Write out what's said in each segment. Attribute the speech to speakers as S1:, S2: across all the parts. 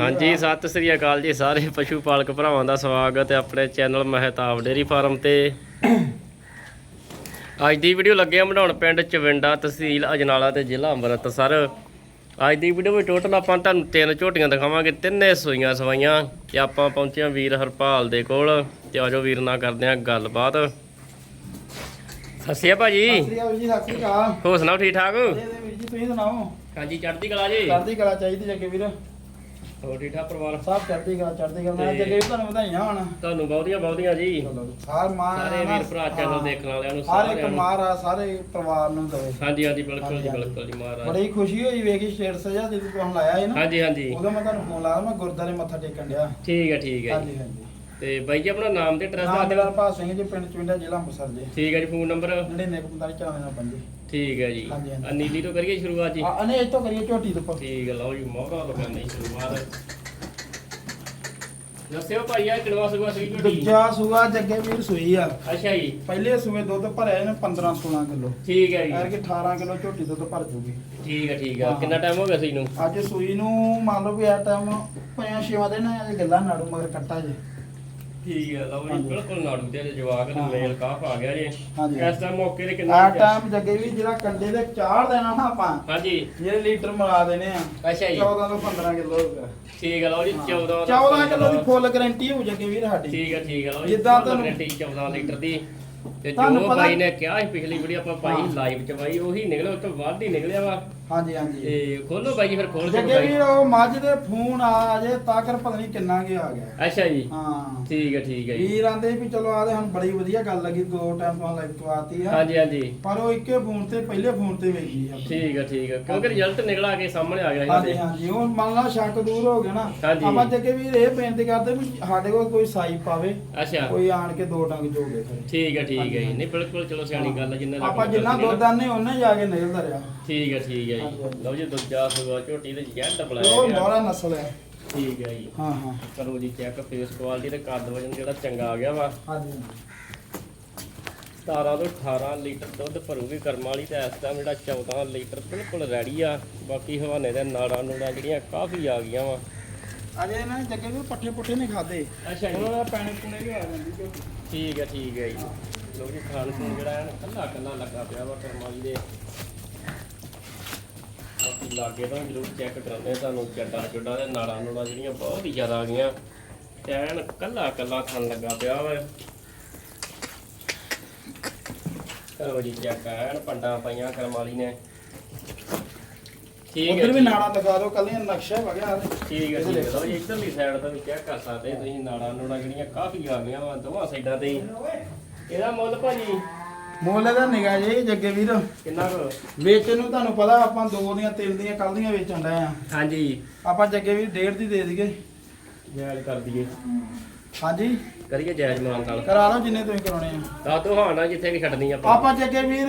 S1: ਹਾਂਜੀ ਸਤਿ ਸ੍ਰੀ ਅਕਾਲ ਜੀ ਸਾਰੇ ਪਸ਼ੂ ਪਾਲਕ ਭਰਾਵਾਂ ਦਾ ਸਵਾਗਤ ਹੈ ਆਪਣੇ ਚੈਨਲ ਮਹਿਤਾਬ ਡੇਰੀ ਫਾਰਮ ਤੇ। ਅੱਜ ਦੀ ਵੀਡੀਓ ਲੱਗੇ ਆ ਬਣਾਉਣ ਪਿੰਡ ਚਵਿੰਡਾ ਤਹਿਸੀਲ ਅਜਨਾਲਾ ਤੇ ਜ਼ਿਲ੍ਹਾ ਅੰਮ੍ਰਿਤਸਰ। ਅੱਜ ਦੀ ਵੀਡੀਓ ਵਿੱਚ ਟੋਟਲ ਆਪਾਂ ਤੁਹਾਨੂੰ ਤਿੰਨ ਝੋਟੀਆਂ ਦਿਖਾਵਾਂਗੇ ਤਿੰਨੇ ਸੂਈਆਂ ਸਵਾਈਆਂ ਤੇ ਆਪਾਂ ਪਹੁੰਚੇ ਹਾਂ ਵੀਰ ਹਰਪਾਲ ਦੇ ਕੋਲ ਤੇ ਆਜੋ ਵੀਰ ਨਾਲ ਕਰਦੇ ਹਾਂ ਗੱਲਬਾਤ। ਸਤਿ ਭਾਜੀ।
S2: ਸਤਿ ਸ੍ਰੀ ਅਕਾਲ
S1: ਹੋਰ ਸੁਣਾਓ ਠੀਕ ਠਾਕ?
S2: ਇਹਦੇ ਵੀਰ ਜੀ ਤੁਸੀਂ ਸੁਣਾਓ?
S1: ਹਾਂਜੀ ਚੜ੍ਹਦੀ ਕਲਾ ਜੀ?
S2: ਚੜ੍ਹਦੀ ਕਲਾ ਚਾਹੀਦੀ ਜੱਗੇ ਵੀਰ।
S1: ਹੋਰ ਠੀਕ ਠਾਕ ਪਰਿਵਾਰ?
S2: ਸਭ ਚੜ੍ਹਦੀ ਕਲਾ ਚੜ੍ਹਦੀ ਮੈਂ
S1: ਤੇ-
S2: ਜੱਗੇ ਤੁਹਾਨੂੰ ਵਧਾਈਆਂ ਹੋਣ।
S1: ਤੁਹਾਨੂੰ ਬਹੁਤੀਆਂ ਬਹੁਤੀਆਂ ਜੀ।
S2: ਸਾਰ ਮਾਂ
S1: ਸਾਰੇ ਵੀਰ ਭਰਾ ਚੈਨਲ ਦੇਖਣ ਵਾਲਿਆਂ ਨੂੰ
S2: ਇੱਕ
S1: ਸਾਰਿਆਂ ਨੂੰ।
S2: ਮਾਰਾ ਸਾਰੇ ਪਰਿਵਾਰ ਨੂੰ ਦਵੇ।
S1: ਹਾਂਜੀ ਹਾਂਜੀ ਬਿਲਕੁਲ ਜੀ। ਬਿਲਕੁਲ ਜੀ ਮਹਾਰਾਜ।
S2: ਬੜੀ ਖੁਸ਼ੀ ਹੋਈ ਵੇਖੀ ਸਟੇਟਸ ਜਿਹਾ ਜਦੋਂ ਤੁਹਾਨੂੰ ਲਾਇਆ ਸੀ ਨਾ।
S1: ਹਾਂਜੀ ਹਾਂਜੀ।
S2: ਉਦੋਂ ਮੈਂ ਤੁਹਾਨੂੰ ਫੋਨ ਲਾਇਆ ਮੈਂ ਗੁਰਦਾਰੇ ਮੱਥਾ ਟੇਕਣ ਡਿਆ।
S1: ਠੀਕ ਹੈ ਠੀਕ ਹੈ ਜੀ।
S2: ਹਾਂਜੀ ਹਾਂਜੀ।
S1: ਤੇ ਬਾਈ ਜੀ ਆਪਣਾ ਨਾਮ ਤੇ ਐਡਰੈਸ ਦੱਸ ਦਿਓ।
S2: ਭਾਸ ਸਿੰਘ ਜੀ ਪਿੰਡ ਚੁੰਡਾ ਜ਼ਿਲ੍ਹਾ ਅੰਮ੍ਰਿਤਸਰ ਜੀ।
S1: ਠੀਕ ਹੈ ਜੀ ਫੋਨ ਨੰਬਰ।
S2: 9945
S1: ਠੀਕ ਹੈ ਜੀ।
S2: ਹਾਂਜੀ, ਹਾਂਜੀ।
S1: ਆ ਨੀਲੀ ਤੋਂ ਕਰੀਏ ਸ਼ੁਰੂਆਤ ਜੀ?
S2: ਆ ਅਨੇ ਇਹ ਤੋਂ ਕਰੀਏ ਝੋਟੀ ਤੋਂ।
S1: ਠੀਕ ਹੈ ਲਓ ਜੀ ਮੋਹਰਾ ਲਗਾਉਂਦੇ ਜੀ ਸ਼ੁਰੂਆਤ। ਦੱਸਿਓ ਭਾਈ ਆ ਕਿਲਵਾ ਸੁਗਾ ਸਹੀ ਝੋਟੀ।
S2: ਦੂਜਾ ਸੂਆ ਜੱਗੇ ਵੀਰ ਸੂਈ ਆ।
S1: ਅੱਛਾ ਜੀ।
S2: ਪਹਿਲੇ ਸੂਏ ਦੁੱਧ ਭਰਿਆ ਇਹਨੇ 15 16 ਕਿਲੋ।
S1: ਠੀਕ ਹੈ
S2: ਐਰ
S1: ਜੀ।
S2: ਕਿ 18 ਕਿਲੋ ਝੋਟੀ ਦੁੱਧ ਭਰ ਜੂਗੀ।
S1: ਠੀਕ ਹੈ ਠੀਕ ਹੈ।
S2: ਹਾਂ।
S1: ਕਿੰਨਾ ਟਾਈਮ ਹੋ ਗਿਆ ਸੀ ਇਹਨੂੰ
S2: ਅੱਜ ਸੂਈ ਨੂੰ ਮੰਨ ਲਓ ਵੀ ਇਹ ਟਾਈਮ ਪੰਜ ਛੇਵਾਂ ਦਿਨ ਆ ਜੇ ਗੱਲਾਂ ਨਾੜੂ ਮਗਰ ਕੱਟਾ ਜੇ।
S1: ਠੀਕ ਹੈ ਲਓ ਜੀ
S2: ਹਾਂਜੀ।
S1: ਬਿਲਕੁਲ ਨਾੜੂ ਤੇ ਅਜੇ ਜਵਾਕ ਤੇ
S2: ਹਾਂ।
S1: ਮੇਲ ਕਾਫ ਆ ਗਿਆ ਜੀ।
S2: ਹਾਂਜੀ।
S1: ਇਸ ਟਾਈਮ ਮੌਕੇ ਤੇ ਕਿੰਨਾ
S2: ਆ ਟਾਈਮ ਜੱਗੇ ਵੀ ਜਿਹੜਾ ਕੰਡੇ ਦੇ ਚਾੜ ਦੇਣਾ ਨਾ ਆਪਾਂ
S1: ਹਾਂਜੀ।
S2: ਜਿਹੜੇ ਲੀਟਰ ਮਿਲਾ ਦੇਣੇ ਆ
S1: ਅੱਛਾ ਜੀ।
S2: 14 ਤੋਂ 15 ਕਿਲੋ ਹੋਊਗਾ।
S1: ਠੀਕ ਹੈ ਲਓ ਜੀ 14
S2: 14 ਕਿਲੋ ਦੀ ਫੁੱਲ ਗਾਰੰਟੀ ਹੋ ਜੱਗੇ ਵੀਰ ਸਾਡੀ।
S1: ਠੀਕ ਹੈ ਠੀਕ ਹੈ ਲਓ ਜੀ
S2: ਜਿੱਦਾਂ
S1: ਤੁਹਾਨੂੰ
S2: ਤੁਹਾਨੂੰ-
S1: 14 ਲੀਟਰ ਦੀ। ਤੇ
S2: ਤੁਹਾਨੂੰ
S1: ਜੋ
S2: ਪਤਾ-
S1: ਬਾਈ ਨੇ ਕਿਹਾ ਸੀ ਪਿਛਲੀ ਵੀਡੀਓ ਆਪਾਂ ਪਾਈ
S2: ਹਾਂ।
S1: ਲਾਈਵ ਚ ਬਾਈ ਉਹੀ ਨਿਕਲਿਆ ਉਸ ਤੋਂ ਵੱਧ ਹੀ ਨਿਕਲਿਆ ਵਾ।
S2: ਹਾਂਜੀ ਹਾਂਜੀ।
S1: ਤੇ ਖੋਲੋ ਬਾਈ ਜੀ ਫਿਰ ਖੋਲ ਕੇ
S2: ਜੱਗੇ
S1: ਬਾਈ
S2: ਵੀਰ ਉਹ ਮੱਝ ਦੇ ਫੋਨ ਆ ਜੇ ਤਾਕਰ ਪਤਾ ਨਹੀਂ ਕਿੰਨਾ ਕੀ ਆ ਗਿਆ।
S1: ਅੱਛਾ ਜੀ।
S2: ਹਾਂ।
S1: ਠੀਕ ਹੈ ਠੀਕ ਹੈ ਜੀ।
S2: ਵੀਰ ਆਂਦੇ ਵੀ ਚਲੋ ਆਦੇ ਹੁਣ ਬੜੀ ਵਧੀਆ ਗੱਲ ਲੱਗੀ ਦੋ ਟਾਈਮ ਤੋਂ ਲਾਈਵ ਕਰਵਾਤੀ ਆ।
S1: ਹਾਂਜੀ ਹਾਂਜੀ।
S2: ਪਰ ਉਹ ਇੱਕੇ ਫੋਨ ਤੇ ਪਹਿਲੇ ਫੋਨ ਤੇ ਵੇਖੀ ਆ।
S1: ਠੀਕ ਹੈ ਠੀਕ ਹੈ ਕਿਉਂਕਿ ਰਿਜ਼ਲਟ ਨਿਕਲ ਆ ਕੇ ਸਾਹਮਣੇ ਆ ਗਿਆ ਇਹਨਾਂ
S2: ਹਾਂਜੀ
S1: ਦੇ
S2: ਹਾਂਜੀ। ਉਹ ਮੰਨ ਲਾ ਸ਼ੱਕ ਦੂਰ ਹੋ ਗਿਆ ਨਾ।
S1: ਹਾਂਜੀ।
S2: ਆਪਾਂ ਜੱਗੇ ਵੀਰ ਇਹ ਬੇਨਤੀ ਕਰਦੇ ਵੀ ਸਾਡੇ ਕੋਲ ਕੋਈ ਸਾਈ ਪਾਵੇ
S1: ਅੱਛਾ।
S2: ਕੋਈ ਆਣ ਕੇ ਦੋ ਡੰਗ ਜੋਗੇ ਫਿਰ
S1: ਠੀਕ ਹੈ ਠੀਕ ਹੈ ਜੀ। ਨਹੀਂ ਬਿਲਕੁਲ ਚਲੋ ਸਿਆਣੀ ਗੱਲ ਹੈ ਜਿੰਨਾ
S2: ਆਪਾਂ ਜਿੰਨਾ ਦੁੱਧ ਆਨੇ ਉਹਨੇ ਜਾ ਕੇ ਨਿਕਲਦਾ ਰਿਹਾ
S1: ਠੀਕ ਹੈ ਠੀਕ ਹੈ
S2: ਹਾਂਜੀ,
S1: ਜੀ।
S2: ਹਾਂਜੀ।
S1: ਲਓ ਜੀ ਦੂਜਾ ਸੁਗਾ ਝੋਟੀ ਦੇ ਜੈਂਟ
S2: ਉਹ
S1: ਬੁਲਾਇਆ ਗਿਆ।
S2: ਮੋਹਰਾ ਨਸਲ ਹੈ।
S1: ਠੀਕ ਹੈ ਜੀ।
S2: ਹਾਂ ਹਾਂ।
S1: ਕਰੋ ਜੀ ਚੈੱਕ ਫੇਸ ਕੁਆਲਿਟੀ ਤੇ ਕੱਦ ਵਜਨ ਜਿਹੜਾ ਚੰਗਾ ਆ ਗਿਆ ਵਾ।
S2: ਹਾਂਜੀ
S1: 17 ਤੋਂ 18 ਲੀਟਰ ਦੁੱਧ ਭਰੂਗੀ ਕਰਮ ਵਾਲੀ ਤੇ ਇਸ ਟਾਈਮ ਜਿਹੜਾ 14 ਲੀਟਰ ਬਿਲਕੁਲ ਰੈਡੀ ਆ। ਬਾਕੀ ਹਵਾਨੇ ਦੇ ਨਾੜਾਂ ਨੂੜਾਂ ਜਿਹੜੀਆਂ ਕਾਫੀ ਆ ਗਈਆਂ ਵਾ।
S2: ਅਜੇ ਇਹਨਾਂ ਨੇ ਜੱਗੇ ਵੀ ਪੱਠੇ ਪੁੱਠੇ ਨਹੀਂ ਖਾਦੇ
S1: ਅੱਛਾ
S2: ਉਹਨਾਂ ਦਾ ਪੈਣੇ ਪੁਣੇ ਵੀ ਆ ਜਾਂਦੀ
S1: ਠੀਕ ਹੈ ਠੀਕ ਹੈ ਜੀ। ਲੋ ਜੀ ਖਾਣ ਨੂੰ ਜਿਹੜਾ ਹੈ ਕੱਲਾ ਕੱਲਾ ਲੱਗਾ ਪਿਆ ਵਾ ਕਰਮ ਵਾਲੀ ਦੇ। ਲਾਗੇ ਤੋਂ ਜ਼ਰੂਰ ਚੈੱਕ ਕਰਾਉਂਦੇ ਆ ਤੁਹਾਨੂੰ ਚੱਡਾ ਚੁੱਡਾ ਦੇ ਨਾੜਾਂ ਨੂੜਾਂ ਜਿਹੜੀਆਂ ਬਹੁਤ ਹੀ ਜ਼ਿਆਦਾ ਆ ਗਈਆਂ। ਟੈਨ ਕੱਲਾ ਕੱਲਾ ਖਾਣ ਲੱਗਾ ਪਿਆ ਵਾ। ਕਰੋ ਜੀ ਚੈੱਕ ਐਨ ਪੰਡਾ ਪਾਈਆਂ ਕਰਮ ਵਾਲੀ ਨੇ। ਠੀਕ ਹੈ
S2: ਉਧਰ ਵੀ
S1: ਜੀ।
S2: ਨਾੜਾ ਲਗਾ ਦਿਓ ਕੱਲੀਆਂ ਨਕਸ਼ਾ ਵਗਿਆ
S1: ਠੀਕ ਹੈ ਠੀਕ ਹੈ ਲਓ ਜੀ। ਇਧਰਲੀ ਸਾਈਡ ਤੋਂ ਵੀ ਚੈੱਕ ਕਰ ਸਕਦੇ ਤੁਸੀਂ ਨਾੜਾਂ ਨੂੜਾਂ ਜਿਹੜੀਆਂ ਕਾਫੀ ਆ ਗਈਆਂ ਵਾ ਦੋਵਾਂ ਸਾਈਡਾਂ ਤੇ ਹੀ। ਇਹਦਾ ਮੁੱਲ ਭਾਜੀ
S2: ਮੁੱਲ ਦਾ ਨਿਗਾ ਜੀ ਜੱਗੇ ਵੀਰ।
S1: ਕਿੰਨਾ ਕੁ?
S2: ਵੇਚਣ ਨੂੰ ਤੁਹਾਨੂੰ ਪਤਾ ਆਪਾਂ ਦੋ ਦੀਆਂ ਤਿੰਨ ਦੀਆਂ ਕੱਲ ਦੀਆਂ ਵੇਚਣ ਡਏ ਆ।
S1: ਹਾਂਜੀ।
S2: ਆਪਾਂ ਜੱਗੇ ਵੀਰ ਡੇਢ ਦੀ ਦੇ ਦਈਏ।
S1: ਜਾਇਜ਼ ਕਰ ਦਈਏ।
S2: ਹਾਂਜੀ।
S1: ਕਰੀਏ ਜਾਇਜ਼ ਮਾਨ ਨਾਲ।
S2: ਕਰਾ ਲਓ ਜਿੰਨੇ ਤੁਸੀਂ ਕਰਾਉਣੇ ਆ।
S1: ਤਾਂ ਤੂੰ ਹਾਂ ਨਾ ਜਿੱਥੇ ਵੀ ਛੱਡਣੀ ਆਪਾਂ।
S2: ਆਪਾਂ ਜੱਗੇ ਵੀਰ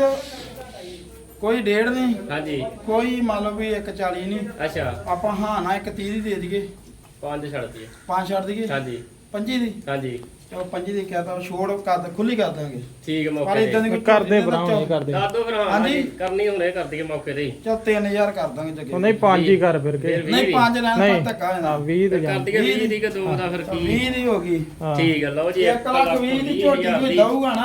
S2: ਕੋਈ ਡੇਢ ਨਹੀਂ
S1: ਹਾਂਜੀ।
S2: ਕੋਈ ਮੰਨ ਲਓ ਵੀ 140 ਨਹੀਂ।
S1: ਅੱਛਾ।
S2: ਆਪਾਂ ਹਾਂ ਨਾ 130 ਦੀ ਦੇ ਦਈਏ।
S1: ਪੰਜ ਛੱਡ ਦਈਏ।
S2: ਪੰਜ ਛੱਡ ਦਈਏ।
S1: ਹਾਂਜੀ।
S2: ਪੰਜੀ ਦੀ?
S1: ਹਾਂਜੀ।
S2: ਚਲੋ ਪੰਜੀ ਦੀ ਕਿਹਾ ਤਾਂ ਛੋੜ ਕਰ ਖੁੱਲੀ ਕਰ ਦਾਂਗੇ
S1: ਠੀਕ ਹੈ
S2: ਪਰ
S1: ਮੌਕੇ
S2: ਇਦਾਂ ਦੀ
S1: ਤੇ
S2: ਕੋਈ
S3: ਕਰਦੇ ਭਰਾ ਨਹੀਂ ਕਰਦੇ।
S1: ਕਰ ਦੋ ਫਿਰ ਹਾਂ
S2: ਹਾਂਜੀ।
S1: ਹਾਂਜੀ ਕਰਨੀ ਹੁਣੇ ਕਰ ਦਈਏ ਮੌਕੇ ਤੇ ਹੀ।
S2: ਚਲ 3000 ਕਰ ਦਾਂਗੇ ਜੱਗੇ।
S3: ਉਹ ਨਹੀਂ ਪੰਜ ਹੀ ਕਰ ਫਿਰ ਕੇ।
S1: ਫਿਰ
S2: ਨਹੀਂ ਪੰਜ ਲੈਣ
S3: ਨਹੀਂ।
S2: ਪਰ ਧੱਕਾ
S3: ਹਾਂ
S2: ਹੋਣਾ
S3: 20 ਤੇ
S1: ਕਰ
S3: ਜਾਂ
S1: ਦਈਏ
S2: ਵੀਹ
S1: 20 ਦੀ ਕਿ ਦੋ ਦਾ ਫਿਰ ਕੀ?
S2: 20 ਦੀ ਹੋ ਗਈ।
S3: ਹਾਂ।
S1: ਠੀਕ ਹੈ ਲਓ ਜੀ
S2: 1 ਲੱਖ 20 ਦੀ ਝੋਟੀ ਕੋਈ ਦਊਗਾ ਨਾ।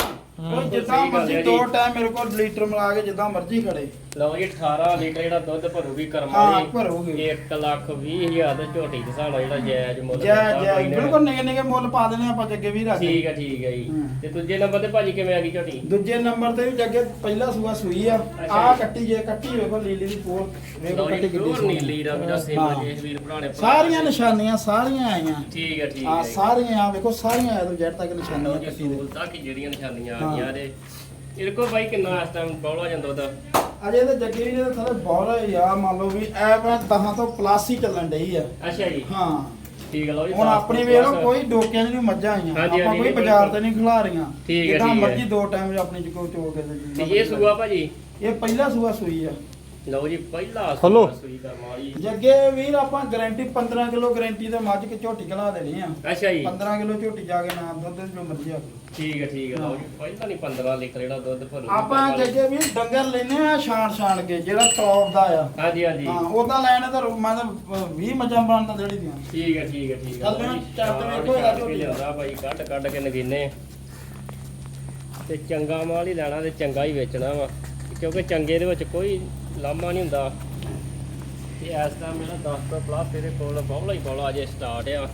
S2: ਉਹ ਜਿੱਦਾਂ
S1: ਸਹੀ ਗੱਲ
S2: ਮਰਜ਼ੀ ਦੋ। ਟਾਈਮ ਮੇਰੇ ਕੋਲ ਲੀਟਰ ਮਿਲਾ ਕੇ ਜਿੱਦਾਂ ਮਰਜ਼ੀ ਖੜੇ।
S1: ਲਓ ਜੀ 18 ਲੀਟਰ ਜਿਹੜਾ ਦੁੱਧ ਭਰੂਗੀ ਕਰਮ
S2: ਹਾਂ
S1: ਵਾਲੀ
S2: ਭਰੋਗੇ।
S1: 1 ਲੱਖ 20 ਹਜ਼ਾਰ ਦੇ ਝੋਟੀ ਦੇ ਹਿਸਾਬ ਨਾਲ ਜਿਹੜਾ ਜਾਇਜ਼ ਮੁੱਲ
S2: ਜੈ
S1: ਦਿੱਤਾ
S2: ਜੈ
S1: ਬਾਈ ਨੇ।
S2: ਬਿਲਕੁਲ ਨਿਗੇ ਨਿਗੇ ਮੁੱਲ ਪਾ ਦੇਣੇ ਆਪਾਂ ਜੱਗੇ ਵੀ ਰੱਖ
S1: ਠੀਕ ਹੈ ਠੀਕ ਹੈ ਜੀ। ਤੇ ਦੂਜੇ ਨੰਬਰ ਤੇ ਭਾਜੀ ਕਿਵੇਂ ਆ ਗਈ ਝੋਟੀ?
S2: ਦੂਜੇ ਨੰਬਰ ਤੇ ਵੀ ਜੱਗੇ ਪਹਿਲਾ ਸੂਆ ਸੂਈ ਆ। ਆ। ਕੱਟੀ ਜੇ ਕੱਟੀ ਵੇਖੋ ਲੀਲੀ ਦੀ ਪੋਲ ਵੇਖੋ
S1: ਲਓ ਜੀ
S2: ਕੱਟੀ ਕਿੱਡੀ ਸੋਹਣੀ।
S1: ਨੀਲੀ ਦਾ ਜਿਹੜਾ
S2: ਹਾਂ।
S1: ਜੇ ਵੀਰ ਭਰਾਣੇ
S2: ਸਾਰੀਆਂ ਨਿਸ਼ਾਨੀਆਂ ਸਾਰੀਆਂ ਆਈਆਂ।
S1: ਠੀਕ ਹੈ ਠੀਕ
S2: ਆ
S1: ਹੈ
S2: ਸਾਰੀਆਂ ਆ ਵੇਖੋ ਸਾਰੀਆਂ ਆ ਤੋਂ ਜੜ ਤੱਕ ਨਿਸ਼ਾਨੀਆਂ
S1: ਲਓ ਜੀ
S2: ਕੱਟੀ ਦੇ।
S1: ਸੂਲ ਤੱਕ ਜਿਹੜੀਆਂ ਨਿਸ਼ਾਨੀਆਂ ਆ
S2: ਹਾਂ।
S1: ਗਈਆਂ ਦੇ ਇਹਦੇ ਕੋਲ ਬਾਈ ਕਿੰਨਾ ਇਸ ਟਾਈਮ ਬੌਲਾ ਜਾਂਦਾ ਉਹਦਾ
S2: ਅਜੇ ਤੇ ਜੱਗੇ ਵੀ ਦੇ ਥੱਲੇ ਬਹੁਤ ਆ ਮੰਨ ਲਓ ਵੀ ਐ ਮੈਂ 10 ਤੋਂ ਪਲੱਸ ਹੀ ਚੱਲਣ ਡਈ ਆ
S1: ਅੱਛਾ ਜੀ
S2: ਹਾਂ
S1: ਠੀਕ ਹੈ ਲਓ ਜੀ
S2: ਹੁਣ
S1: ਦਸ
S2: ਆਪਣੀ ਵੇਖ ਲਓ। ਕੋਈ ਡੋਕਿਆਂ ਦੀ ਮੱਝਾਂ ਆਈਆਂ
S1: ਹਾਂਜੀ,
S2: ਆਪਾਂ
S1: ਹਾਂਜੀ,
S2: ਕੋਈ
S1: ਬਿਲਕੁਲ।
S2: ਬਾਜ਼ਾਰ ਤੇ ਨਹੀਂ ਖਿਲਾ ਰਹੀਆਂ
S1: ਠੀਕ ਹੈ,
S2: ਜਿੱਦਾਂ
S1: ਠੀਕ ਹੈ।
S2: ਮਰਜ਼ੀ ਦੋ ਟਾਈਮ ਆਪਣੀ ਚ ਕੋ ਚੋ ਕੇ
S1: ਤੇ ਇਹ ਸੂਆ ਭਾਜੀ
S2: ਇਹ ਪਹਿਲਾ ਸੂਆ ਸੂਈ ਆ
S1: ਲਓ ਜੀ ਪਹਿਲਾ
S3: ਖੋਲੋ।
S1: ਸੂਈ ਕਰਮ ਵਾਲੀ
S2: ਜੱਗੇ ਵੀਰ ਆਪਾਂ ਗਾਰੰਟੀ 15 ਕਿਲੋ ਗਾਰੰਟੀ ਤੇ ਮੱਝ ਕੇ ਝੋਟੀ ਖਲਾ ਦੇਣੀ ਆ।
S1: ਅੱਛਾ ਜੀ।
S2: 15 ਕਿਲੋ ਝੋਟੀ ਜਾ ਕੇ ਨਾ ਦੁੱਧ ਜੋ ਮਰਜ਼ੀ ਆ
S1: ਠੀਕ ਹੈ ਠੀਕ ਹੈ ਲਓ ਜੀ ਪਹਿਲਾਂ ਨਹੀਂ 15 ਲੀਟਰ ਜਿਹੜਾ ਦੁੱਧ ਭਰੂ।
S2: ਆਪਾਂ ਜੱਗੇ ਵੀਰ ਡੰਗਰ ਲੈਨੇ ਆ ਛਾਣ ਛਾਣ ਕੇ ਜਿਹੜਾ ਟੌਪ ਦਾ ਆ।
S1: ਹਾਂਜੀ ਹਾਂਜੀ।
S2: ਹਾਂ ਉਹਦਾ ਲੈਣਾ ਤਾਂ ਮੈਂ ਤਾਂ 20 ਮੱਝਾਂ ਬਣਦਾ ਜਿਹੜੀ ਦੀਆਂ।
S1: ਠੀਕ ਹੈ ਠੀਕ ਹੈ ਠੀਕ ਹੈ
S2: ਚੱਲ ਮੈਂ ਚੱਕ
S1: ਛਾਣ
S2: ਵੇਖੋ ਇਹਦਾ ਝੋਟੀ।
S1: ਲਿਆਉਂਦਾ ਭਾਈ ਕੱਢ ਕੱਢ ਕੇ ਨਗੀਨੇ। ਤੇ ਚੰਗਾ ਮਾਲ ਹੀ ਲੈਣਾ ਤੇ ਚੰਗਾ ਹੀ ਵੇਚਣਾ ਵਾ ਕਿਉਂਕਿ ਚੰਗੇ ਦੇ ਵਿੱਚ ਕੋਈ ਲਾਮਾ ਨਹੀਂ ਹੁੰਦਾ। ਤੇ ਇਸ ਦਾ ਮੇਰਾ 10 ਤੋਂ ਪਲੱਸ ਇਹਦੇ ਕੋਲ ਬੌਲਾ ਹੀ ਬੌਲਾ ਅਜੇ ਸਟਾਰਟ ਆ।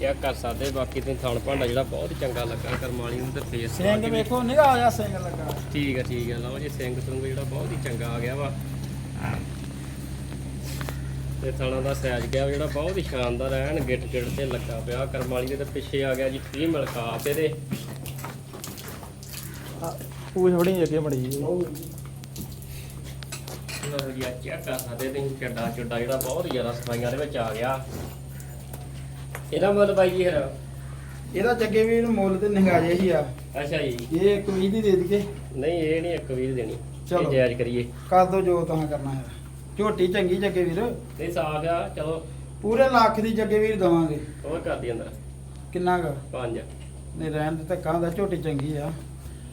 S1: ਚੈੱਕ ਕਰ ਸਕਦੇ ਬਾਕੀ ਤੇ ਥਣ ਭਾਂਡਾ ਜਿਹੜਾ ਬਹੁਤ ਚੰਗਾ ਲੱਗਾ ਕਰਮਾਲੀ ਨੂੰ ਤੇ ਫੇਸ
S2: ਸਿੰਘ ਵੇਖੋ ਨਿਗਾਹ ਆ ਜਾ ਸਿੰਘ ਲੱਗਾ।
S1: ਠੀਕ ਹੈ ਠੀਕ ਹੈ ਲਓ ਜੀ ਸਿੰਘ ਸੁੰਗ ਜਿਹੜਾ ਬਹੁਤ ਹੀ ਚੰਗਾ ਆ ਗਿਆ ਵਾ। ਤੇ ਥਾਣਾ ਦਾ ਸਾਈਜ਼ ਗਿਆ ਜਿਹੜਾ ਬਹੁਤ ਹੀ ਸ਼ਾਨਦਾਰ ਐਨ ਗਿੱਟ ਗਿੱਟ ਤੇ ਲੱਗਾ ਪਿਆ। ਕਰਮਾਲੀ ਦੇ ਤੇ ਪਿੱਛੇ ਆ ਗਿਆ ਜੀ ਫੀ ਮਲਕਾਪ ਇਹਦੇ
S3: ਪੂਛ ਬੜੀ ਅੱਗੇ ਮੜੀ ਜੀ
S1: ਲਓ ਜੀ ਆ ਚੈੱਕ ਕਰ ਸਕਦੇ ਤੁਸੀਂ ਚੱਡਾ ਚੁੱਡਾ ਜਿਹੜਾ ਬਹੁਤ ਹੀ ਜ਼ਿਆਦਾ ਸਫਾਈਆਂ ਦੇ ਵਿੱਚ ਆ ਗਿਆ। ਇਹਦਾ ਮਤਲਬ ਬਾਈ ਜੀ ਹੈ
S2: ਇਹਦਾ ਜੱਗੇ ਵੀਰ ਮੁੱਲ ਤੇ ਨਿਗਾਜੇ ਹੀ ਆ।
S1: ਅੱਛਾ ਜੀ।
S2: ਇਹ ਇੱਕ ਵੀਹ ਦੀ ਦੇ ਦਈਏ।
S1: ਨਹੀਂ ਇਹ ਨਹੀਂ ਇੱਕ ਵੀਰ ਦੇਣੀ।
S2: ਚਲੋ।
S1: ਇਹ ਜਾਇਜ਼ ਕਰੀਏ।
S2: ਕਰ ਦੋ ਜੋ ਤੁਸੀਂ ਕਰਨਾ ਹੈ। ਝੋਟੀ ਚੰਗੀ ਜੱਗੇ ਵੀਰ।
S1: ਨਹੀਂ ਸਾਫ਼ ਆ ਚਲੋ।
S2: ਪੂਰੇ ਲੱਖ ਦੀ ਜੱਗੇ ਵੀਰ ਦਵਾਂਗੇ।
S1: ਹੋਰ ਕਰ ਦੀ ਅੰਦਰ।
S2: ਕਿੰਨਾ ਕ?
S1: ਪੰਜ।
S2: ਨਹੀਂ ਰਹਿਣ ਤੇ ਧੱਕਾ ਦਾ ਝੋਟੀ ਚੰਗੀ ਆ।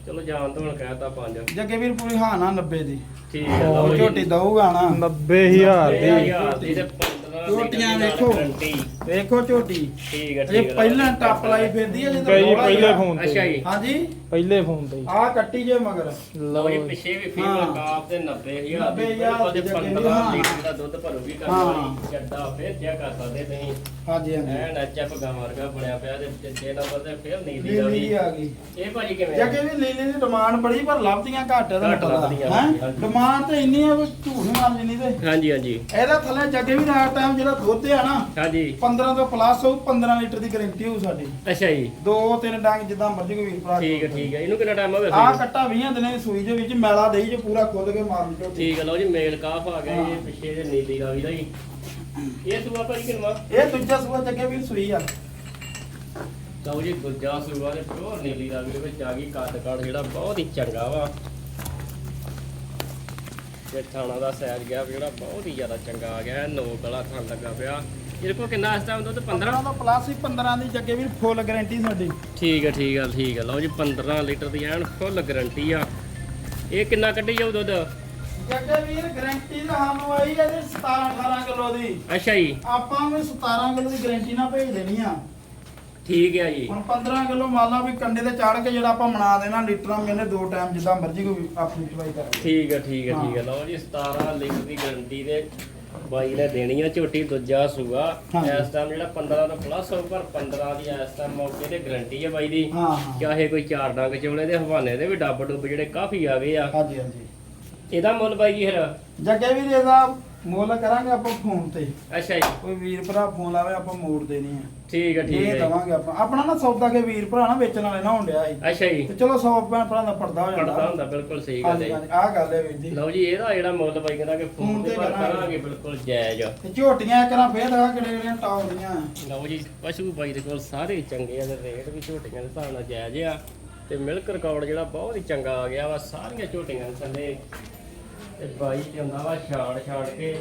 S1: ਚਲੋ ਜਾਣ ਤੋਂ ਹੁਣ ਕਹਿਤਾ ਪੰਜ।
S2: ਜੱਗੇ ਵੀਰ ਪੂਰੀ ਹਾਂ ਨਾ 90 ਦੀ।
S1: ਠੀਕ ਹੈ ਲਓ ਜੀ।
S2: ਝੋਟੀ ਦਊਗਾ ਨਾ।
S3: 90000 ਦੀ।
S1: ਹਜ਼ਾਰ ਦੀ ਤੇ 15
S2: ਝੋਟੀਆਂ
S1: ਦੀ
S2: ਵੇਖੋ। ਵੇਖੋ ਝੋਟੀ।
S1: ਠੀਕ ਹੈ
S2: ਇਹ
S1: ਠੀਕ ਹੈ
S2: ਪਹਿਲਾਂ ਟੱਪ ਲਾਈ ਫਿਰਦੀ ਹੈ ਜਦੋਂ
S3: ਕਈ
S2: ਰੌਲਾ
S3: ਪਹਿਲੇ। ਫੋਨ
S1: ਅੱਛਾ
S3: ਤੇ
S1: ਜੀ।
S2: ਹਾਂਜੀ?
S3: ਪਹਿਲੇ ਫੋਨ ਤੇ।
S2: ਆ ਕੱਟੀ ਜੇ ਮਗਰ।
S1: ਲਓ ਜੀ। ਪਿੱਛੇ ਵੀ ਫੀਮ
S2: ਹਾਂ।
S1: ਲਗਾਪ ਤੇ 90000
S2: 90,000
S1: ਦੀ
S2: ਦੀ ਜਗ੍ਹਾ
S1: 15
S2: ਹਾਂ।
S1: ਲੀਟਰ ਦਾ ਦੁੱਧ ਭਰੂਗੀ ਕਰਨ
S2: ਹਾਂ।
S1: ਵਾਲੀ। ਚੱਡਾ ਫੇਰ ਚੈੱਕ ਕਰ ਸਕਦੇ ਤੁਸੀਂ।
S2: ਹਾਂਜੀ ਹਾਂਜੀ।
S1: ਐਨ ਐਚਐਫ ਗਾਂ ਵਰਗਾ ਬਣਿਆ ਪਿਆ ਤੇ ਜੇ ਨੰਬਰ ਤੇ ਫੇਰ ਨੀਲੀ ਦਾ
S2: ਲੀਲੀ
S1: ਵੀ
S2: ਦੀ ਆ ਗਈ।
S1: ਇਹ ਭਾਜੀ ਕਿਵੇਂ?
S2: ਜੱਗੇ ਵੀ ਲੀਲੀ ਦੀ ਡਿਮਾਂਡ ਬੜੀ ਪਰ ਲੱਭਦੀਆਂ ਘੱਟ ਇਹਦਾ
S1: ਘੱਟ ਲੱਭਦੀਆਂ,
S2: ਹੈ। ਡਿਮਾਂਡ ਤੇ ਇੰਨੀ ਆ ਵੀ ਝੂਠ ਨਹੀਂ ਮਾਰ ਜਿੰਨੀ ਤੇ।
S1: ਹਾਂਜੀ ਹਾਂਜੀ।
S2: ਇਹਦਾ ਥੱਲੇ ਜੱਗੇ ਵੀ ਰਾਤ ਟਾਈਮ ਜਿਹੜਾ ਦੁੱਧ ਆ ਨਾ
S1: ਹਾਂਜੀ।
S2: 15 ਤੋਂ ਪਲੱਸ ਹੋਊ 15 ਲੀਟਰ ਦੀ ਗਾਰੰਟੀ ਹੋਊ ਸਾਡੀ।
S1: ਅੱਛਾ ਜੀ।
S2: ਦੋ ਤਿੰਨ ਡੰਗ ਜਿੱਦਾਂ ਮਰਜ਼ੀ ਕੋਈ ਵੀਰ ਭਰਾ
S1: ਠੀਕ ਹੈ ਠੀਕ ਹੈ ਇਹਨੂੰ ਕਿੰਨਾ ਟਾਈਮ ਹੋ ਗਿਆ
S2: ਆ? ਕੱਟਾ 20 ਦਿਨਾਂ ਦੀ ਸੂਈ ਦੇ ਵਿੱਚ ਮੈਲਾ ਦੇਈ ਜੋ ਪੂਰਾ ਖੁੱਲ ਕੇ ਮਾਰ ਲਿਓ
S1: ਠੀਕ ਹੈ ਲਓ ਜੀ ਮੇਲ ਕਾਫ ਆ ਗਿਆ। ਇਹ ਪਿੱਛੇ ਦੇ ਨੀਲੀ ਦਾ ਵੀ ਦਾ ਜੀ। ਇਹ ਸੂਆ ਭਾਜੀ ਕਿੰਨਾ?
S2: ਇਹ ਦੂਜਾ ਸੂਆ ਜੱਗੇ ਵੀ ਸੂਈ ਆ।
S1: ਲਓ ਜੀ ਦੂਜਾ ਸੂਆ ਦੇ ਪਿਓਰ ਨੀਲੀ ਦਾ ਵੀ ਵਿੱਚ ਆ ਗਈ ਕੱਦ ਕੱਦ ਜਿਹੜਾ ਬਹੁਤ ਹੀ ਚੰਗਾ ਵਾ। ਤੇ ਥਾਣਾ ਦਾ ਸਾਈਜ਼ ਗਿਆ ਵੀ ਜਿਹੜਾ ਬਹੁਤ ਹੀ ਜ਼ਿਆਦਾ ਚੰਗਾ ਆ ਗਿਆ ਨੋ ਗਲਾ ਥਾਂ ਲੱਗਾ ਪਿਆ। ਇਹਦੇ ਕੋਲ ਕਿੰਨਾ ਇਸ ਟਾਈਮ ਦੁੱਧ 15
S2: 15 ਤੋਂ ਪਲੱਸ ਹੀ 15 ਦੀ ਜੱਗੇ ਵੀ ਫੁੱਲ ਗਾਰੰਟੀ ਸਾਡੀ।
S1: ਠੀਕ ਹੈ ਠੀਕ ਹੈ ਠੀਕ ਹੈ ਲਓ ਜੀ 15 ਲੀਟਰ ਦੀ ਐਨ ਫੁੱਲ ਗਾਰੰਟੀ ਆ। ਇਹ ਕਿੰਨਾ ਕੱਢੀ ਜਾਊ ਦੁੱਧ?
S2: ਜੱਗੇ ਵੀਰ ਗਾਰੰਟੀ ਤਾਂ ਸਾਨੂੰ ਆਈ ਹੈ ਜੀ 17 18 ਕਿਲੋ ਦੀ।
S1: ਅੱਛਾ ਜੀ।
S2: ਆਪਾਂ ਵੀ 17 ਕਿਲੋ ਦੀ ਗਾਰੰਟੀ ਨਾਲ ਭੇਜ ਦੇਣੀ ਆ।
S1: ਠੀਕ ਹੈ ਜੀ।
S2: ਹੁਣ 15 ਕਿਲੋ ਮਾਲਾ ਵੀ ਕੰਡੇ ਤੇ ਚਾੜ ਕੇ ਜਿਹੜਾ ਆਪਾਂ ਬਣਾ ਦੇਣਾ ਲੀਟਰਾਂ ਮੈਨੇ ਦੋ ਟਾਈਮ ਜਿੱਦਾਂ ਮਰਜ਼ੀ ਕੋਈ ਆਪਣੀ ਚਵਾਈ ਕਰੇ
S1: ਠੀਕ ਹੈ ਠੀਕ ਹੈ ਠੀਕ ਹੈ। ਲਓ ਜੀ 17 ਲੀਟਰ ਦੀ ਗਾਰੰਟੀ ਦੇ ਬਾਈ ਨੇ ਦੇਣੀ ਆ ਝੋਟੀ ਦੂਜਾ
S2: ਹਾਂਜੀ।
S1: ਇਸ ਟਾਈਮ ਜਿਹੜਾ 15 ਤੋਂ ਪਲੱਸ ਹੋ ਪਰ 15 ਦੀ ਇਸ ਟਾਈਮ ਮੌਕੇ ਤੇ ਗਾਰੰਟੀ ਹੈ ਬਾਈ ਦੀ।
S2: ਹਾਂ ਹਾਂ।
S1: ਚਾਹੇ ਕੋਈ ਚਾਰ ਡੰਗ ਚੋਲੇ ਦੇ ਹਵਾਨੇ ਦੇ ਵੀ ਡੱਬ ਡੁੱਬ ਜਿਹੜੇ ਕਾਫੀ ਆ ਗਏ ਆ।
S2: ਹਾਂਜੀ ਹਾਂਜੀ।
S1: ਇਹਦਾ ਮੁੱਲ ਬਾਈ ਜੀ ਫਿਰ?
S2: ਜੱਗੇ ਵੀਰ ਇਹਦਾ ਮੁੱਲ ਕਰਾਂਗੇ ਆਪਾਂ ਫੋਨ ਤੇ।
S1: ਅੱਛਾ ਜੀ।
S2: ਕੋਈ ਵੀਰ ਭਰਾ ਫੋਨ ਲਾਵੇ ਆਪਾਂ ਮੋੜ ਦੇਣੀ ਆ।
S1: ਠੀਕ ਹੈ ਠੀਕ
S2: ਇਹ
S1: ਹੈ।
S2: ਦਵਾਂਗੇ ਆਪਾਂ। ਆਪਣਾ ਨਾ ਸੌਦਾ ਕੇ ਵੀਰ ਭਰਾ ਨਾ ਵੇਚਣ ਵਾਲੇ ਨਾ ਹੋਣ ਡਿਆ ਸੀ।
S1: ਅੱਛਾ ਜੀ।
S2: ਤੇ ਚਲੋ 100 ਭੈਣ ਭਰਾ ਦਾ ਪਰਦਾ ਹੋ
S1: ਪੜਦਾ
S2: ਜਾਂਦਾ
S1: ਹੁੰਦਾ ਬਿਲਕੁਲ ਸਹੀ ਗੱਲ
S2: ਹਾਂਜੀ
S1: ਹੈ
S2: ਹਾਂਜੀ। ਆਹ ਗੱਲ ਹੈ ਵੀਰ ਜੀ।
S1: ਲਓ ਜੀ ਇਹਦਾ ਜਿਹੜਾ ਮੁੱਲ ਬਾਈ ਕਹਿੰਦਾ ਕਿ ਫੋਨ ਤੇ ਪਰ
S2: ਕਰਾਂਗੇ।
S1: ਬਿਲਕੁਲ ਜਾਇਜ਼
S2: ਤੇ ਝੋਟੀਆਂ ਇੱਕ ਨਾ ਫੇਰ ਦਗਾ ਕਿਹੜੇ ਕਿਹੜੇ ਟੌਪ ਦੀਆਂ।
S1: ਲਓ ਜੀ ਪਸ਼ੂ ਬਾਈ ਦੇ ਕੋਲ ਸਾਰੇ ਹੀ ਚੰਗੇ ਆ ਤੇ ਰੇਟ ਵੀ ਝੋਟੀਆਂ ਦੇ ਹਿਸਾਬ ਨਾਲ ਜਾਇਜ਼ ਆ। ਤੇ ਮਿਲਕ ਰਿਕਾਰਡ ਜਿਹੜਾ ਬਹੁਤ ਹੀ ਚੰਗਾ ਆ ਗਿਆ ਵਾ ਸਾਰੀਆਂ ਝੋਟੀਆਂ ਦੇ ਥੱਲੇ। ਤੇ ਬਾਈ ਤੇ ਹੁੰਦਾ ਵਾ ਛਾੜ ਛਾੜ ਕੇ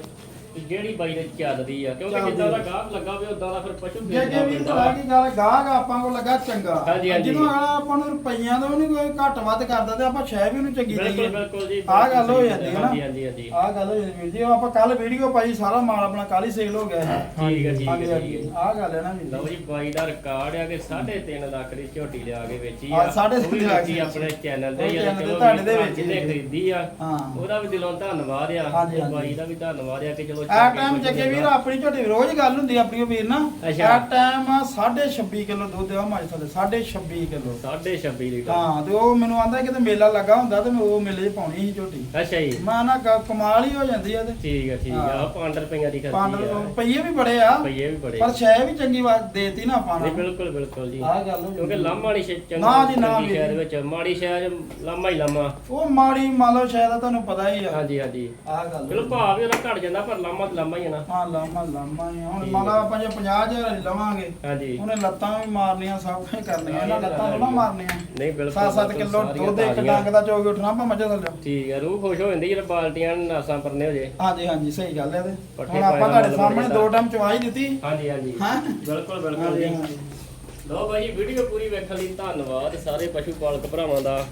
S1: ਜਿਹੜੀ ਬਾਈ ਦੇ ਚੱਲਦੀ ਆ ਕਿਉਂਕਿ
S2: ਚੱਲਦੀ
S1: ਜਿੱਦਾਂ ਦਾ ਗਾਹਕ ਲੱਗਾ ਵੀ ਉਦਾਂ ਦਾ ਫਿਰ ਪਸ਼ੂ
S2: ਜੇ
S1: ਵੇਚਣਾ
S2: ਜੇ ਵੀਰ
S1: ਪੈਂਦਾ
S2: ਭਰਾ
S1: ਵਾ।
S2: ਕੀ ਗੱਲ ਗਾਹਕ ਆਪਾਂ ਕੋਲ ਲੱਗਾ ਚੰਗਾ।
S1: ਹਾਂਜੀ, ਹਾਂਜੀ।
S2: ਜਦੋਂ ਅਗਲਾ ਆਪਾਂ ਨੂੰ ਰੁਪਈਆਂ ਦਾ ਉਹਨੂੰ ਕੋਈ ਘੱਟ ਵੱਧ ਕਰਦਾ ਤੇ ਆਪਾਂ ਸ਼ੈ ਵੀ ਉਹਨੂੰ ਚੰਗੀ
S1: ਬਿਲਕੁਲ
S2: ਦਈਏ।
S1: ਬਿਲਕੁਲ ਜੀ
S2: ਆਹ ਗੱਲ ਹੋ ਜਾਂਦੀ ਹੈ ਨਾ।
S1: ਹਾਂਜੀ ਹਾਂਜੀ ਹਾਂਜੀ।
S2: ਆਹ ਗੱਲ ਹੋ ਜਾਂਦੀ ਵੀਰ ਜੀ। ਉਹ ਆਪਾਂ ਕੱਲ ਵੀਡੀਓ ਪਾਈ ਸਾਰਾ ਮਾਲ ਆਪਣਾ ਕੱਲ ਹੀ ਸੇਲ ਹੋ ਗਿਆ ਹੈ।
S1: ਠੀਕ ਹੈ ਠੀਕ ਹੈ
S2: ਹਾਂਜੀ
S1: ਠੀਕ
S2: ਹਾਂਜੀ
S1: ਹੈ।
S2: ਆਹ ਗੱਲ ਹੈ ਨਾ ਵੀਰ
S1: ਲਓ
S2: ਜੀ
S1: ਜੀ ਬਾਈ ਦਾ ਰਿਕਾਰਡ ਆ ਕਿ 3.5 ਲੱਖ ਦੀ ਝੋਟੀ ਲਿਆ ਕੇ ਵੇਚੀ
S2: ਹਾਂ, ਸਾਢੇ
S1: ਉਹ ਵੀ
S2: ਤਿੰਨ ਲੱਖ
S1: ਵੇਚੀ
S2: ਦੀ।
S1: ਆਪਣੇ ਚੈਨਲ ਤੇ
S2: ਉਹ
S1: ਯਾਰ
S2: channel ਤੇ
S1: ਚਲੋ
S2: ਤੁਹਾਡੇ ਦੇ
S1: ਵੀਰ
S2: ਵਿੱਚ
S1: ਜਿਹਨੇ
S2: ਹੀ।
S1: ਖਰੀਦੀ ਆ।
S2: ਹਾਂ।
S1: ਉਹਦਾ ਵੀ ਦਿਲੋਂ ਧੰਨਵਾਦ ਆ
S2: ਹਾਂਜੀ,
S1: ਤੇ
S2: ਹਾਂਜੀ।
S1: ਬਾਈ ਦਾ ਵੀ ਧੰਨਵਾਦ ਆ ਕਿ ਚਲੋ
S2: ਆ ਟਾਈਮ ਜੱਗੇ ਵੀਰ ਆਪਣੀ ਝੋਟੀ ਰੋਜ਼ ਗੱਲ ਹੁੰਦੀ ਆ ਆਪਣੀ ਉਹ ਵੀਰ ਨਾ।
S1: ਅੱਛਾ।
S2: ਆ ਟਾਈਮ 26 ਕਿਲੋ ਦੁੱਧ ਆ ਮਾਜ ਥੱਲੇ 26 ਕਿਲੋ।
S1: 26 ਲੀਟਰ।
S2: ਹਾਂ ਤੇ ਉਹ ਮੈਨੂੰ ਆਂਦਾ ਕਿਤੇ ਮੇਲਾ ਲੱਗਾ ਹੁੰਦਾ ਤੇ ਮੈਂ ਉਹ ਮੇਲੇ 'ਚ ਪਾਉਣੀ ਸੀ ਝੋਟੀ।
S1: ਅੱਛਾ ਜੀ।
S2: ਮੈਂ ਨਾ ਕ- ਕਮਾਲ ਹੀ ਹੋ ਜਾਂਦੀ ਆ ਤੇ।
S1: ਠੀਕ ਹੈ ਠੀਕ
S2: ਹਾਂ।
S1: ਆ 5 ਰੁਪਈਆਂ ਦੀ
S2: ਪੰਜ
S1: ਖਰਚੀ ਆ।
S2: ਰੁਪਈਏ ਵੀ ਬੜੇ ਆ।
S1: ਰੁਪਈਏ ਵੀ ਬੜੇ।
S2: ਪਰ ਸ਼ੈ ਵੀ ਚੰਗੀ ਬਾਤ ਦੇਤੀ ਨਾ ਆਪਾਂ
S1: ਨਹੀਂ
S2: ਨੂੰ
S1: ਬਿਲਕੁਲ ਬਿਲਕੁਲ ਜੀ।
S2: ਆਹ ਗੱਲ ਹੋ
S1: ਕਿਉਂਕਿ। ਲਾਮਾ ਵਾਲੀ ਸ਼ੇ- ਚੰਗੀ
S2: ਨਾ ਜੀ, ਨਾ ਵੀਰ
S1: ਸ਼ਹਿਰ। ਵਿੱਚ ਮਾੜੀ ਸ਼ਹਿਰ ਲਾਮਾ ਹੀ ਲਾਮਾ।
S2: ਉਹ ਮਾੜੀ ਮੰਨ ਲਓ ਸ਼ਾਇਦ ਤੁਹਾਨੂੰ ਪਤਾ ਹੀ ਆ।
S1: ਹਾਂਜੀ ਹਾਂਜੀ।
S2: ਆਹ ਗੱਲ
S1: ਚਲੋ ਭਾਅ ਵੀ ਉਹਦਾ ਘਟ ਜਾਂਦਾ ਪਰ ਲਾਮਾ ਲੰਮਾ ਹੀ ਆ ਨਾ।
S2: ਹਾਂ ਲਾਮਾ ਲਾਮਾ ਹੀ ਆ। ਹੁਣ
S1: ਠੀਕ
S2: ਮੰਨ ਲਾ
S1: ਹੈ।
S2: ਆਪਾਂ ਜੇ 50000 ਹੀ ਲਵਾਂਗੇ
S1: ਹਾਂਜੀ।
S2: ਉਹਨੇ ਲੱਤਾਂ ਵੀ ਮਾਰਨੀਆਂ ਸਭ ਕੁਝ ਕਰਨੀਆਂ ਇਹਨਾਂ ਲੱਤਾਂ ਨੂੰ ਨਾ ਮਾਰਨੀਆਂ।
S1: ਨਹੀਂ ਬਿਲਕੁਲ
S2: 7-7 ਕਿਲੋ
S1: ਸਾਰੀਆਂ
S2: ਦੁੱਧ ਇੱਕ
S1: ਤਾਜ਼ੀਆਂ।
S2: ਡੰਗ ਦਾ ਚੋਗ ਉੱਠਣਾ ਆਪਾਂ ਮੱਝਾਂ ਥੱਲੇ
S1: ਠੀਕ ਹੈ ਰੂਹ ਖੁਸ਼ ਹੋ ਜਾਂਦੀ ਜਦੋਂ ਬਾਲਟੀਆਂ ਨਾਸਾਂ ਪਰਨੇ ਹੋ ਜੇ।
S2: ਹਾਂਜੀ ਹਾਂਜੀ ਸਹੀ ਗੱਲ ਹੈ ਤੇ
S1: ਪੱਠੇ
S2: ਹੁਣ ਆਪਾਂ
S1: ਪਾਏ
S2: ਤੁਹਾਡੇ
S1: ਨਾਲ
S2: ਸਾਹਮਣੇ ਦੋ ਟਾਈਮ ਚਵਾਈ ਦਿੱਤੀ।
S1: ਹਾਂਜੀ ਹਾਂਜੀ।
S2: ਹਾਂ?
S1: ਬਿਲਕੁਲ ਬਿਲਕੁਲ ਜੀ। ਲੋ ਭਾਈ ਵੀਡੀਓ ਪੂਰੀ ਵੇਖਣ ਲਈ ਧੰਨਵਾਦ ਸਾਰੇ ਪਸ਼ੂ ਪਾਲਕ ਭਰਾਵਾਂ ਦਾ।